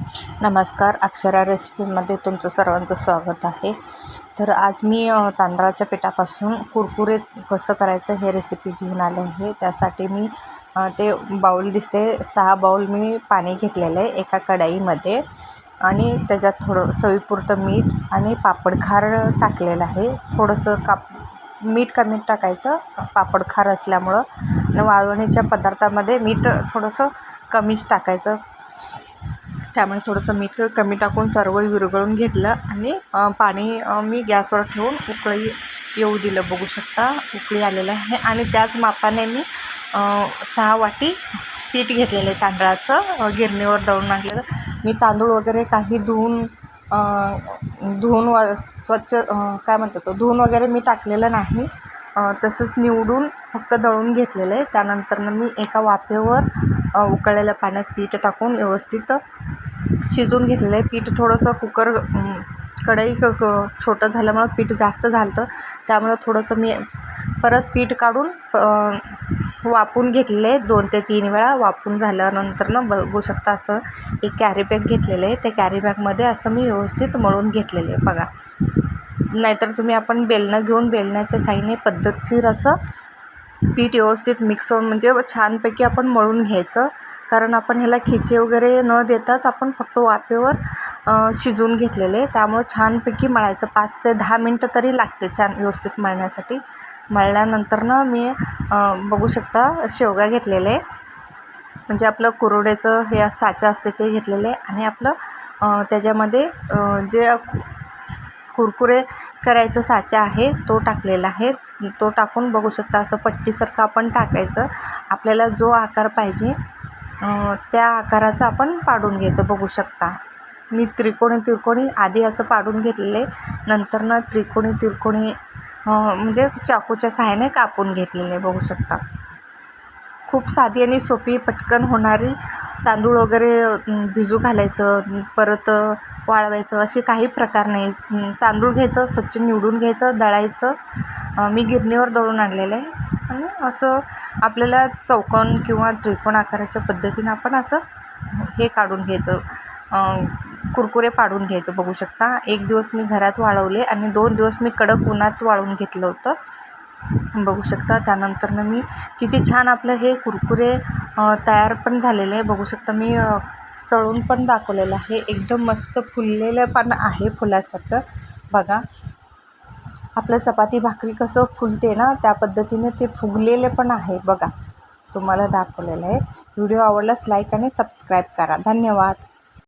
नमस्कार अक्षरा रेसिपीमध्ये तुमचं सर्वांचं स्वागत आहे. तर आज मी तांदळाच्या पिठापासून कुरकुरे कसं करायचं हे रेसिपी घेऊन आले आहे. त्यासाठी मी ते बाऊल दिसते सहा बाऊल मी पाणी घेतलेलं आहे एका कढाईमध्ये. आणि त्याच्यात थोडं चवीपुरतं मीठ आणि पापडखार टाकलेलं आहे. थोडंसं काप मीठ कमी टाकायचं पापड खार असल्यामुळं. आणि वाळवणीच्या पदार्थामध्ये मीठ थोडंसं कमीच टाकायचं. त्यामुळे थोडंसं मीठ कमी टाकून सर्व विरघळून घेतलं आणि पाणी मी गॅसवर ठेवून उकळी येऊ दिलं. बघू शकता उकळी आलेलं आहे. आणि त्याच मापाने मी सहा वाटी पीठ घेतलेलं आहे तांदळाचं गिरणीवर दळून आणलेलं. मी तांदूळ वगैरे काही धुवून धुवून व स्वच्छ काय म्हणतात तो धुवून वगैरे मी टाकलेलं नाही. तसंच निवडून फक्त दळून घेतलेलं आहे. त्यानंतरनं मी एका वाफेवर उकळलेल्या पाण्यात पीठ टाकून व्यवस्थित शिजवून घेतलेलं आहे. पीठ थोडंसं कुकर कढई क क छोटं झाल्यामुळं पीठ जास्त झालं होतं त्यामुळं थोडंसं मी परत पीठ काढून वापून घेतलेलं आहे दोन ते तीन वेळा वापून झाल्यानंतर ना बघू शकता असं एक कॅरी बॅग घेतलेलं आहे. त्या कॅरी बॅगमध्ये असं मी व्यवस्थित मळून घेतलेलं आहे. बघा. नाहीतर तुम्ही आपण बेलणं घेऊन बेलण्याच्या साईने पद्धतशीर असं पीठ व्यवस्थित मिक्स म्हणजे छानपैकी आपण मळून घ्यायचं. कारण आपण ह्याला खिचे वगैरे न देताच आपण फक्त वाफेवर शिजून शिजवून घेतलेले त्यामुळे छानपैकी मळायचं. पाच ते दहा मिनटं तरी लागते छान व्यवस्थित मळण्यासाठी. मळल्यानंतरनं मी बघू शकता शेवगा घेतलेले म्हणजे आपलं कुरवड्याचं हे साचा असते ते घेतलेलं आहे. आणि आपलं त्याच्यामध्ये जे कुरकुरे करायचं साचा आहे तो टाकलेला आहे. तो टाकून बघू शकता असं पट्टीसारखं आपण टाकायचं. आपल्याला जो आकार पाहिजे त्या आकाराचं आपण पाडून घ्यायचं बघू शकता. मी त्रिकोणी त्रिकोणी आधी असं पाडून घेतलेले नंतरनं त्रिकोणी त्रिकोणी म्हणजे चाकूच्या सहाय्याने कापून घेतलेले बघू शकता. खूप साधी आणि सोपी पटकन होणारी तांदूळ वगैरे भिजू घालायचं परत वाळवायचं असे काही प्रकार नाही. तांदूळ घ्यायचं स्वच्छ निवडून घ्यायचं दळायचं. मी गिरणीवर दळून आणलेलं. आहे असं आपल्याला चौकोन किंवा त्रिकोण आकाराच्या पद्धतीनं आपण असं हे काढून घ्यायचं. कुरकुरे पाडून घ्यायचं बघू शकता. एक दिवस मी घरात वाळवले आणि दोन दिवस मी कडक उन्हात वाळवून घेतलं होतं. बघू शकता. त्यानंतरनं मी किती छान आपलं हे कुरकुरे तयार पण झालेले आहे. बघू शकता मी तळून पण दाखवलेलं आहे. एकदम मस्त फुललेलं पण आहे फुलासारखं. बघा. आपलं चपाती भाकरी कसं फुलते ना त्या पद्धतीने ते फुगलेले पण आहे बघा. तुम्हाला दाखवलेलं आहे. व्हिडिओ आवडल्यास लाईक आणि सबस्क्राईब करा. धन्यवाद.